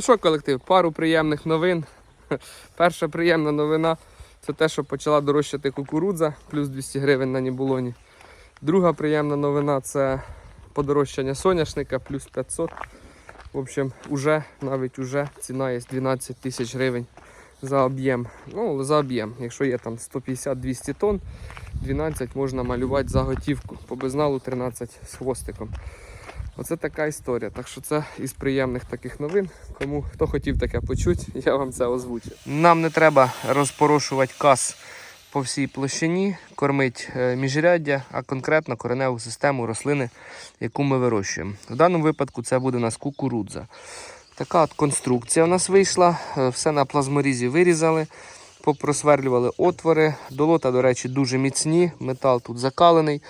Ну Що, колектив? Пару приємних новин. Перша приємна новина це те, що почала дорожчати кукурудза, плюс 200 гривень на нібулоні. Друга приємна новина це подорожчання соняшника, плюс 500. В общем, уже, навіть уже ціна є 12 тисяч гривень за об'єм. Ну, за об'єм. Якщо є там 150-200 тонн, 12 можна малювати за готівку. По безналу 13 з хвостиком. Оце така історія. Так що це із приємних таких новин. Кому хто хотів таке почути, я вам це озвучу. Нам не треба розпорошувати кас по всій площині, кормити е, міжряддя, а конкретно кореневу систему рослини, яку ми вирощуємо. В даному випадку це буде у нас кукурудза. Така от конструкція у нас вийшла. Е, Все на плазморізі вирізали, попросверлювали отвори. Долота, до речі, дуже міцні. Метал тут закалений.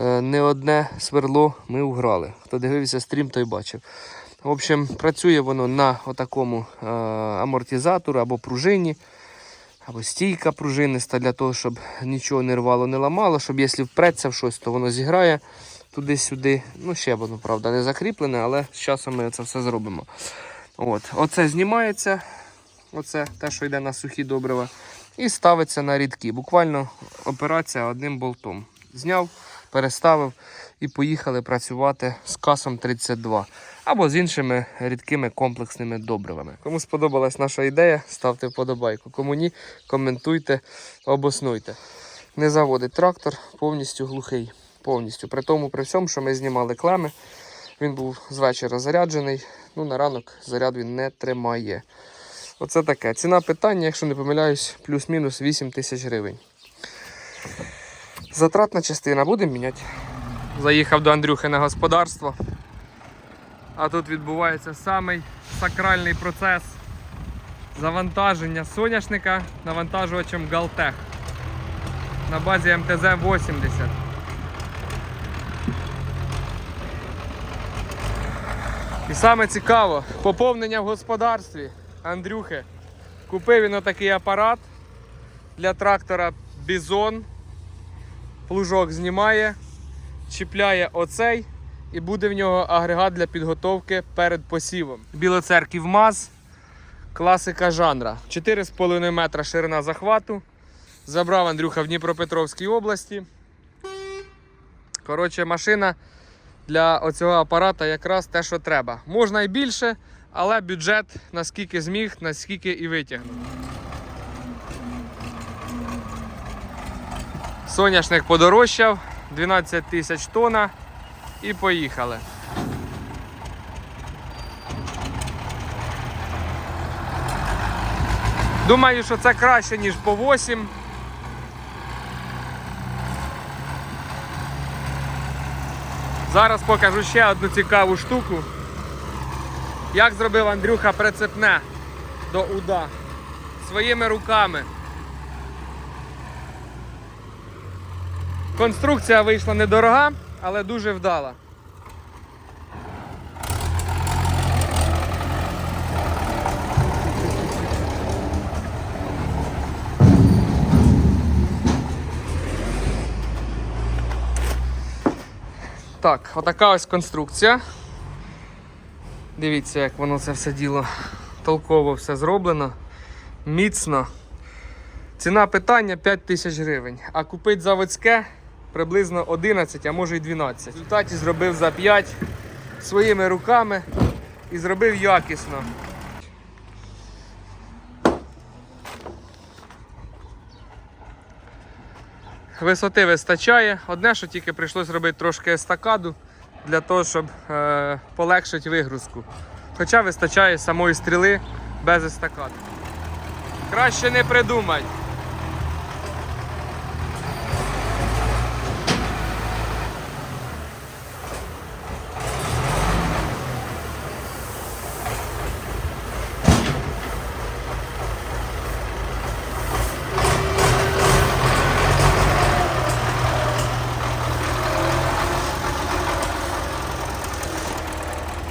Е, Не одне сверло ми уграли. Хто дивився стрім, той бачив. В общем, працює воно на отакому е, амортизатору або пружині, або стійка пружиниста для того, щоб нічого не рвало, не ламало, щоб якщо впреться в щось, то воно зіграє туди-сюди. Ну, ще воно, правда, не закріплене, але з часом ми це все зробимо. От. Оце знімається, оце те, що йде на сухі добрива, і ставиться на рідки. Буквально операція одним болтом. Зняв, переставив і поїхали працювати з касом 32 або з іншими рідкими комплексними добривами. Кому сподобалась наша ідея, ставте вподобайку. Кому ні, коментуйте, обоснуйте. Не заводить трактор, повністю глухий. Повністю. При тому, при всьому, що ми знімали клеми, він був з вечора заряджений. Ну, на ранок заряд він не тримає. Оце таке. Ціна питання, якщо не помиляюсь, плюс-мінус 8 тисяч гривень. Затратна частина будемо міняти. Заїхав до Андрюхи на господарство. А тут відбувається самий сакральний процес завантаження соняшника навантажувачем Галтех на базі МТЗ-80. І саме цікаво, поповнення в господарстві Андрюхи. Купив він отакий апарат для трактора Бізон. Плужок знімає, чіпляє оцей і буде в нього агрегат для підготовки перед посівом. Білоцерків МАЗ, класика жанра. 4,5 метра ширина захвату. Забрав Андрюха в Дніпропетровській області. Коротше, машина для оцього апарата якраз те, що треба. Можна і більше, але бюджет наскільки зміг, наскільки і витягнув. Соняшник подорожчав, 12 тисяч тонна і поїхали. Думаю, що це краще, ніж по 8. Зараз покажу ще одну цікаву штуку. Як зробив Андрюха прицепне до уда своїми руками. Конструкція вийшла недорога, але дуже вдала. Так, отака ось конструкція. Дивіться, як воно це все діло толково все зроблено, міцно. Ціна питання 5 тисяч гривень, а купити заводське приблизно 11, а може й 12. В результаті зробив за 5 своїми руками і зробив якісно. Висоти вистачає. Одне, що тільки прийшлось робити трошки естакаду для того, щоб е, полегшити вигрузку. Хоча вистачає самої стріли без естакаду. Краще не придумать. –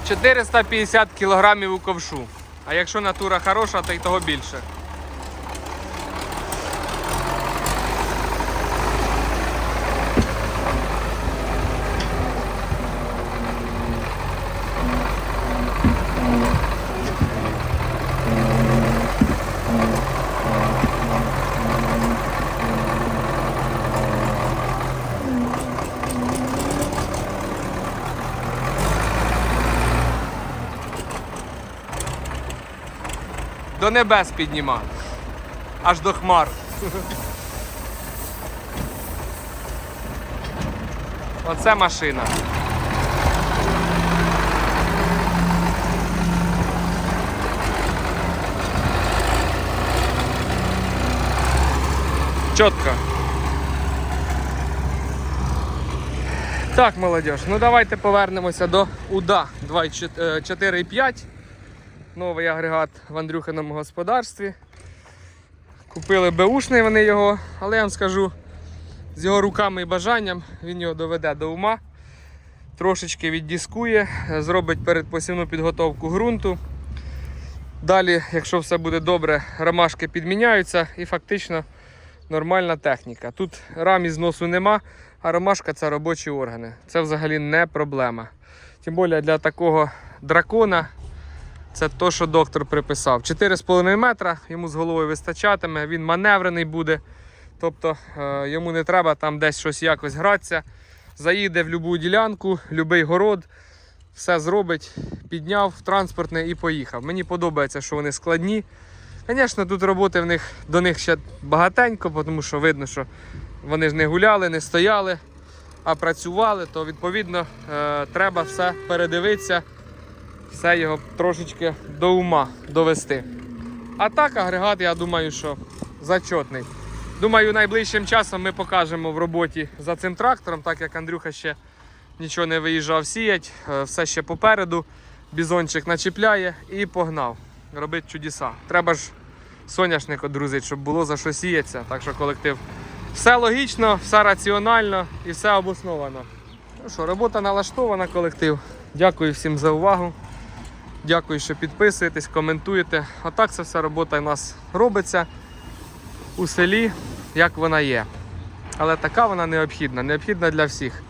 450 кілограмів у ковшу. А якщо натура хороша, то й того більше. До небес підніма. Аж до хмар. Оце машина. Чітко. Так, молодіж, ну давайте повернемося до УДА 4,5. Новий агрегат в Андрюхиному господарстві. Купили беушний вони його, але я вам скажу, з його руками і бажанням він його доведе до ума. Трошечки віддіскує, зробить передпосівну підготовку ґрунту. Далі, якщо все буде добре, ромашки підміняються і фактично нормальна техніка. Тут рам із носу нема, а ромашка це робочі органи. Це взагалі не проблема. Тим більше для такого дракона це то, що доктор приписав. 4,5 метра йому з головою вистачатиме, він маневрений буде. Тобто е, йому не треба там десь щось якось гратися. Заїде в будь-яку ділянку, будь-який город, все зробить, підняв транспортне і поїхав. Мені подобається, що вони складні. Звісно, тут роботи в них, до них ще багатенько, тому що видно, що вони ж не гуляли, не стояли, а працювали, то відповідно е, треба все передивитися, все його трошечки до ума довести. А так, агрегат, я думаю, що зачетний. Думаю, найближчим часом ми покажемо в роботі за цим трактором, так як Андрюха ще нічого не виїжджав сіять, е, все ще попереду. Бізончик начіпляє і погнав. Робить чудеса. Треба ж соняшник одрузити, щоб було за що сіятися. Так що колектив. Все логічно, все раціонально і все обосновано. Ну що, робота налаштована, колектив. Дякую всім за увагу. Дякую, що підписуєтесь, коментуєте. Отак це вся робота у нас робиться у селі, як вона є. Але така вона необхідна, необхідна для всіх.